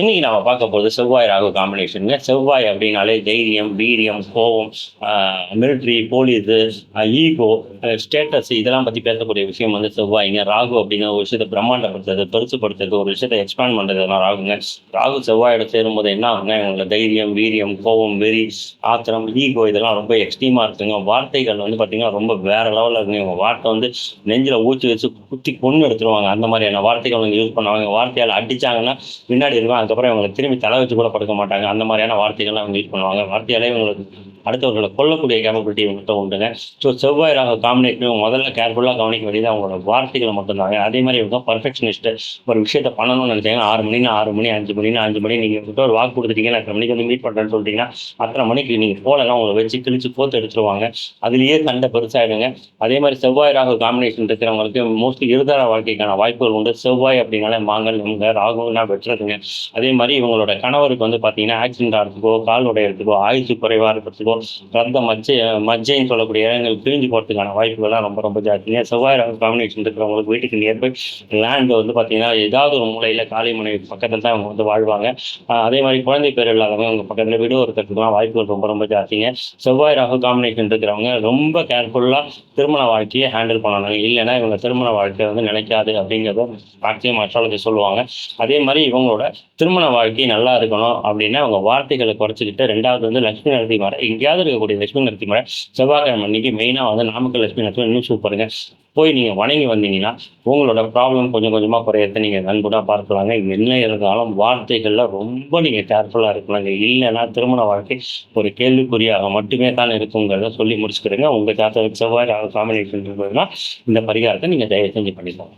இன்னைக்கு நம்ம பார்க்க போகிறது செவ்வாய் ராகு காம்பினேஷனுங்க செவ்வாய் அப்படின்னாலே தைரியம் வீரியம் கோபம் மிலிட்ரி போலீஸு ஈகோ ஸ்டேட்டஸ் இதெல்லாம் பற்றி பேசக்கூடிய விஷயம் வந்து செவ்வாய்ங்க. ராகு அப்படிங்கிற ஒரு விஷயத்தை பிரம்மாண்டப்படுத்துறது பெருசுப்படுத்துறது ஒரு விஷயத்தை எக்ஸ்பேண்ட் பண்ணுறதுலாம் ராகுங்க. ராகு செவ்வாயோட சேரும்போது என்ன ஆகுங்க இவங்களோட தைரியம் வீரியம் கோபம் வெறி ஆத்திரம் ஈகோ இதெல்லாம் ரொம்ப எக்ஸ்ட்ரீமாக இருக்குங்க. வார்த்தைகள் வந்து பார்த்தீங்கன்னா ரொம்ப வேற லெவலில் இருக்குங்க. இவங்க வார்த்தை வந்து நெஞ்சில் ஊற்றி வச்சு குத்தி கொண்டு எடுத்துருவாங்க. அந்த மாதிரியான வார்த்தைகள் அவங்க யூஸ் பண்ணுவாங்க. வார்த்தையால் அடிச்சாங்கன்னா பின்னாடி இருக்கும் அதுக்கப்புறம் இவங்களை திரும்பி தலை வச்சு கூட படுக்க மாட்டாங்க. அந்த மாதிரியான வார்த்தைகள்லாம் அவங்க யூஸ் பண்ணுவாங்க. வார்த்தையாலே இவங்களுக்கு அடுத்தவர்களை கொல்லக்கூடிய கேபபிலிட்டி மட்டும் உண்டுங்க. ஸோ செவ்வாய் ராக காம்பினேஷன் முதல்ல கேர்ஃபுல்லாக கவனிக்க வேண்டியது அவங்களோட வார்த்தைகளை மட்டும்தாங்க. அதே மாதிரி இவங்க பர்ஃபெக்ஷனிஸ்ட்டு ஒரு விஷயத்தை பண்ணணும்னு நினைச்சாங்க ஆறு மணினா ஆறு மணி அஞ்சு மணினா அஞ்சு மணி நீங்கள் கிட்ட ஒரு வாக்கு கொடுத்துட்டீங்கன்னா அத்தனை மணிக்கு வந்து மீட் பண்ணுறேன்னு சொல்லிட்டீங்கன்னா அத்தனை மணிக்கு நீங்கள் போலலாம் உங்களை வச்சு கிழிச்சு போத்து எடுத்துருவாங்க. அதுலேயே சண்டை பெருசாகிடுங்க அதே மாதிரி செவ்வாய் ராகு காம்பினேஷன் இருக்கிறவங்களுக்கு மோஸ்ட்லி இருதார வாழ்க்கைக்கான வாய்ப்புகள் உண்டு. செவ்வாய் அப்படின்னாலே மாங்கல் இவங்க ராகுனா வெட்டுறதுங்க. அதே மாதிரி இவங்களோட கணவருக்கு வந்து பார்த்தீங்கன்னா ஆக்சிடென்ட் ஆகிறதுக்கோ கால் உடையிறதுக்கோ ஆயுசு குறைவாக இருக்கிறதுக்கோ ரத்த மஜ்ஜை மஜ்ஜைன்னு சொல்லக்கூடிய இடங்கள் பிரிஞ்சு போகிறதுக்கான வாய்ப்புகள்லாம் ரொம்ப ரொம்ப ஜாஸ்திங்க செவ்வாய் ராகு காம்பினேஷன் இருக்கிறவங்களுக்கு வீட்டுக்கு நியர்பை லேண்ட் வந்து பார்த்தீங்கன்னா ஏதாவது ஒரு மூலையில் காலி மனை பக்கத்தில் தான் அவங்க வந்து வாழ்வாங்க. அதே மாதிரி குழந்தை பேர் இல்லாதவங்க அவங்க பக்கத்தில் வீடு இருக்கிறதுக்குலாம் வாய்ப்புகள் ரொம்ப ரொம்ப ஜாஸ்திங்க. செவ்வாய் ராகு காம்பினேஷன் இருக்கிறவங்க ரொம்ப கேர்ஃபுல்லாக திருமண வாழ்க்கையை ஹேண்டில் பண்ணணும். இல்லைன்னா இவங்க திருமண வாழ்க்கையை வந்து நினைக்காது அப்படிங்கிறத மேக்சிமம் அஸ்ட்ராலஜி சொல்லுவாங்க. அதே மாதிரி இவங்களோட திருமண வாழ்க்கை நல்லா இருக்கணும் அப்படின்னா அவங்க வார்த்தைகளை குறைச்சிக்கிட்டு ரெண்டாவது வந்து லட்சுமி நரசிம்மரை எங்கேயாவது இருக்கக்கூடிய லட்சுமி நரசிம்மரை மலை செவ்வாய்க்கிழமை அன்னைக்கு மெயினாக வந்து நாமக்கல் லட்சுமி நரசி இன்னும் சூப்பருங்க போய் நீங்கள் வணங்கி வந்தீங்கன்னா உங்களோட ப்ராப்ளம் கொஞ்சம் கொஞ்சமாக குறையிறத நீங்கள் நண்பனாக பார்க்கலாங்க என்ன இருந்தாலும் வார்த்தைகளில் ரொம்ப நீங்கள் கேர்ஃபுல்லாக இருக்கலாங்க. இல்லைன்னா திருமண வாழ்க்கை ஒரு கேள்விக்குறியாக மட்டுமே தான் இருக்குங்கிறத சொல்லி முடிச்சுக்கிறேங்க உங்கள் ஜாதகத்துக்கு செவ்வாய் காம்பினேஷன் இருந்ததுன்னா இந்த பரிகாரத்தை நீங்கள் தயவு செஞ்சு பண்ணிக்கோங்க.